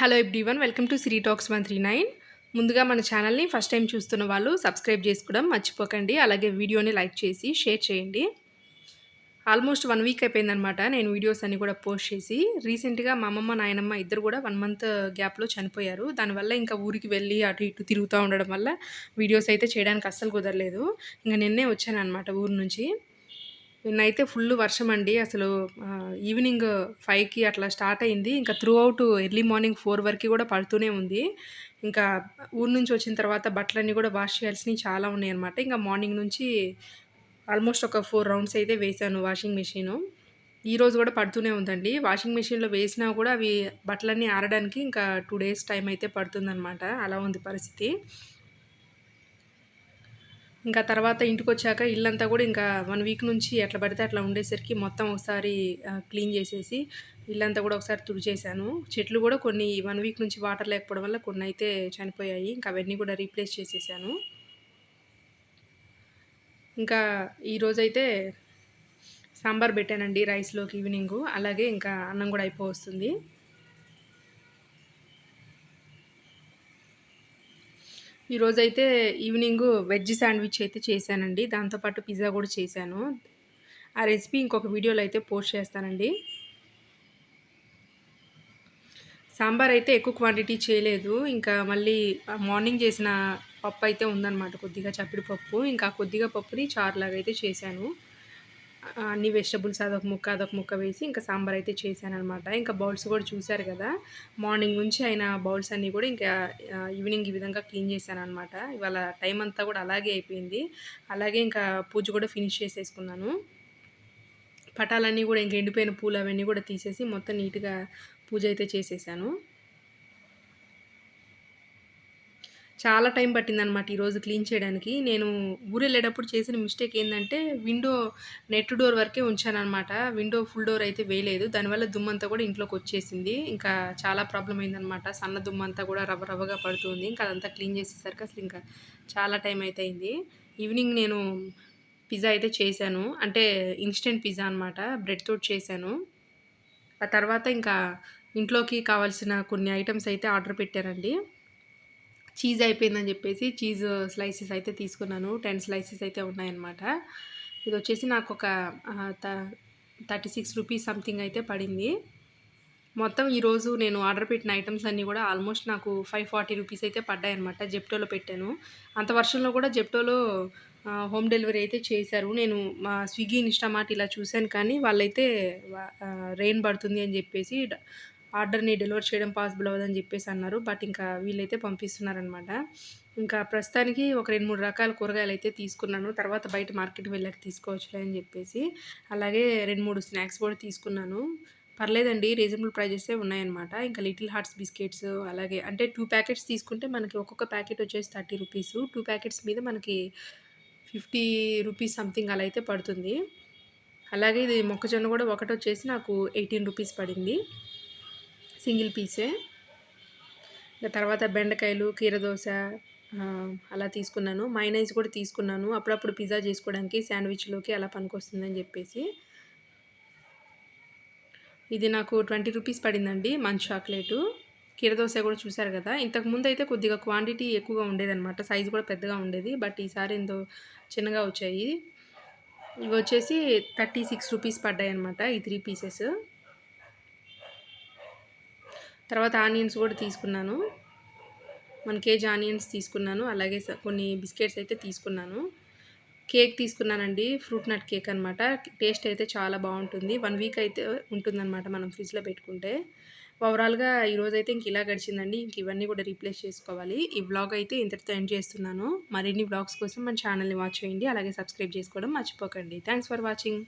Hello everyone welcome to Siri talks one three nine ముందుగా మన ఛానల్ని ఫస్ట్ టైం చూస్తున్న వాళ్ళు సబ్స్క్రైబ్ చేసుకోవడం మర్చిపోకండి. అలాగే వీడియోని లైక్ చేసి షేర్ చేయండి. ఆల్మోస్ట్ వన్ వీక్ అయిపోయిందనమాట నేను వీడియోస్ అన్నీ కూడా పోస్ట్ చేసి రీసెంట్గా మా అమ్మమ్మ నాయనమ్మ ఇద్దరు కూడా వన్ మంత్ గ్యాప్లో చనిపోయారు. దానివల్ల ఇంకా ఊరికి వెళ్ళి అటు ఇటు తిరుగుతూ ఉండడం వల్ల వీడియోస్ అయితే చేయడానికి అస్సలు కుదరలేదు. ఇంకా నిన్నే వచ్చాను అనమాట ఊరు నుంచి. నిన్నైతే ఫుల్ వర్షం అండి. అసలు ఈవినింగ్ ఫైవ్కి అట్లా స్టార్ట్ అయింది. ఇంకా throughout early morning four వరకు కూడా పడుతూనే ఉంది. ఇంకా ఊరు నుంచి వచ్చిన తర్వాత బట్టలన్నీ కూడా వాష్ చేయాల్సినవి చాలా ఉన్నాయి అనమాట ఇంకా మార్నింగ్ నుంచి ఆల్మోస్ట్ ఒక ఫోర్ రౌండ్స్ అయితే వేసాను వాషింగ్ మెషిన్. ఈరోజు కూడా పడుతూనే ఉందండి. వాషింగ్ మెషిన్లో వేసినా కూడా అవి బట్టలన్నీ ఆరడానికి ఇంకా టూ డేస్ టైం అయితే పడుతుందన్నమాట. అలా ఉంది పరిస్థితి. ఇంకా తర్వాత ఇంటికి వచ్చాక ఇల్లంతా కూడా ఇంకా వన్ వీక్ నుంచి ఎట్లా పడితే అట్లా ఉండేసరికి మొత్తం ఒకసారి క్లీన్ చేసేసి ఇల్లంతా కూడా ఒకసారి తుడిచేశాను చెట్లు కూడా కొన్ని వన్ వీక్ నుంచి వాటర్ లేకపోవడం వల్ల కొన్ని అయితే చనిపోయాయి. ఇంకా అవన్నీ కూడా రీప్లేస్ చేసేసాను. ఇంకా ఈరోజైతే సాంబార్ పెట్టానండి రైస్లోకి ఈవినింగు. అలాగే ఇంకా అన్నం కూడా అయిపోవస్తుంది. ఈరోజైతే ఈవినింగ్ వెజ్ శాండ్విచ్ అయితే చేశానండి. దాంతోపాటు పిజ్జా కూడా చేశాను. ఆ రెసిపీ ఇంకొక వీడియోలో అయితే పోస్ట్ చేస్తానండి. సాంబార్ అయితే ఎక్కువ క్వాంటిటీ చేయలేదు. ఇంకా మళ్ళీ మార్నింగ్ చేసిన పప్పు అయితే ఉందన్నమాట. కొద్దిగా చప్పిడి పప్పు. ఇంకా కొద్దిగా పప్పుని చారులాగా అయితే చేశాను. అన్ని వెజిటబుల్స్ అదొక ముక్క అదొక ముక్క వేసి ఇంకా సాంబార్ అయితే చేశాను అనమాట ఇంకా బౌల్స్ కూడా చూశారు కదా మార్నింగ్ నుంచి ఆయన బౌల్స్ అన్నీ కూడా ఇంకా ఈవినింగ్ ఈ విధంగా క్లీన్ చేశాను అనమాట ఇవాళ టైం అంతా కూడా అలాగే అయిపోయింది. అలాగే ఇంకా పూజ కూడా ఫినిష్ చేసేసుకున్నాను. పటాలన్నీ కూడా ఇంకా ఎండిపోయిన పూలు అవన్నీ కూడా తీసేసి మొత్తం నీట్గా పూజ అయితే చేసేసాను. చాలా టైం పట్టిందనమాట ఈరోజు క్లీన్ చేయడానికి. నేను ఊరు వెళ్ళేటప్పుడు చేసిన మిస్టేక్ ఏంటంటే విండో నెట్ డోర్ వరకే ఉంచానమాట విండో ఫుల్ డోర్ అయితే వేయలేదు. దానివల్ల దుమ్మంతా కూడా ఇంట్లోకి వచ్చేసింది. ఇంకా చాలా ప్రాబ్లం అయిందనమాట సన్న దుమ్మంతా కూడా రవ్వ రవ్వగా పడుతుంది. ఇంకా అదంతా క్లీన్ చేసేసరికి అసలు ఇంకా చాలా టైం అయితే అయింది. ఈవినింగ్ నేను పిజ్జా అయితే చేశాను. అంటే ఇన్స్టెంట్ పిజ్జా అనమాట బ్రెడ్ తోటి చేశాను. ఆ తర్వాత ఇంకా ఇంట్లోకి కావాల్సిన కొన్ని ఐటమ్స్ అయితే ఆర్డర్ పెట్టారండి. చీజ్ అయిపోయిందని చెప్పేసి చీజ్ స్లైసెస్ అయితే తీసుకున్నాను. టెన్ స్లైసెస్ అయితే ఉన్నాయన్నమాట. ఇది వచ్చేసి నాకు ఒక థర్టీ సిక్స్ రూపీస్ సంథింగ్ అయితే పడింది. మొత్తం ఈరోజు నేను ఆర్డర్ పెట్టిన ఐటమ్స్ అన్నీ కూడా ఆల్మోస్ట్ నాకు ఫైవ్ ఫార్టీ రూపీస్ అయితే పడ్డాయి అనమాట జెప్టోలో పెట్టాను. అంత వర్షంలో కూడా జెప్టోలో హోమ్ డెలివరీ అయితే చేశారు. నేను మా స్విగ్గీ ఇన్స్టామార్ట్ ఇలా చూశాను కానీ వాళ్ళైతే రెయిన్ పడుతుంది అని చెప్పేసి ఆర్డర్ని డెలివర్ చేయడం పాసిబుల్ అవ్వదని చెప్పేసి అన్నారు. బట్ ఇంకా వీళ్ళైతే పంపిస్తున్నారనమాట ఇంకా ప్రస్తుతానికి ఒక రెండు మూడు రకాల కూరగాయలు అయితే తీసుకున్నాను. తర్వాత బయట మార్కెట్ వెళ్ళాక తీసుకోవచ్చులే అని చెప్పేసి. అలాగే రెండు మూడు స్నాక్స్ కూడా తీసుకున్నాను. పర్లేదండి రీజనబుల్ ప్రైజెసే ఉన్నాయన్నమాట. ఇంకా లిటిల్ హార్ట్స్ బిస్కెట్స్ అలాగే అంటే టూ ప్యాకెట్స్ తీసుకుంటే మనకి ఒక్కొక్క ప్యాకెట్ వచ్చేసి థర్టీ రూపీస్. టూ ప్యాకెట్స్ మీద మనకి ఫిఫ్టీ రూపీస్ సంథింగ్ అలా అయితే పడుతుంది. అలాగే ఇది మొక్కజొన్న కూడా ఒకటి వచ్చేసి నాకు ఎయిటీన్ రూపీస్ పడింది. సింగిల్ పీసే. ఇంకా తర్వాత బెండకాయలు కీరదోశ అలా తీసుకున్నాను. మైనైజ్ కూడా తీసుకున్నాను. అప్పుడప్పుడు పిజ్జా చేసుకోవడానికి శాండ్విచ్లోకి అలా పనికొస్తుందని చెప్పేసి. ఇది నాకు ట్వంటీ రూపీస్ పడిందండి మంచి చాక్లెటు. కీరదోశ కూడా చూసారు కదా. ఇంతకుముందు అయితే కొద్దిగా క్వాంటిటీ ఎక్కువగా ఉండేదన్నమాట. సైజు కూడా పెద్దగా ఉండేది. బట్ ఈసారి ఎంతో చిన్నగా వచ్చాయి. ఇవి వచ్చేసి థర్టీ సిక్స్ రూపీస్ పడ్డాయి అనమాట ఈ త్రీ పీసెస్. తర్వాత ఆనియన్స్ కూడా తీసుకున్నాను. వన్ కేజీ ఆనియన్స్ తీసుకున్నాను. అలాగే కొన్ని బిస్కెట్స్ అయితే తీసుకున్నాను. కేక్ తీసుకున్నానండి. ఫ్రూట్ నట్ కేక్ అనమాట టేస్ట్ అయితే చాలా బాగుంటుంది. వన్ వీక్ అయితే ఉంటుందన్నమాట మనం ఫ్రిడ్జ్లో పెట్టుకుంటే. ఓవరాల్గా ఈరోజు అయితే ఇంక ఇలా గడిచిందండి. ఇంక ఇవన్నీ కూడా రీప్లేస్ చేసుకోవాలి. ఈ బ్లాగ్ అయితే ఇంతటితో ఎండ్ చేస్తున్నాను. మరిన్ని బ్లాగ్స్ కోసం మన ఛానల్ని వాచ్ చేయండి. అలాగే సబ్స్క్రైబ్ చేసుకోవడం మర్చిపోకండి. Thanks for watching.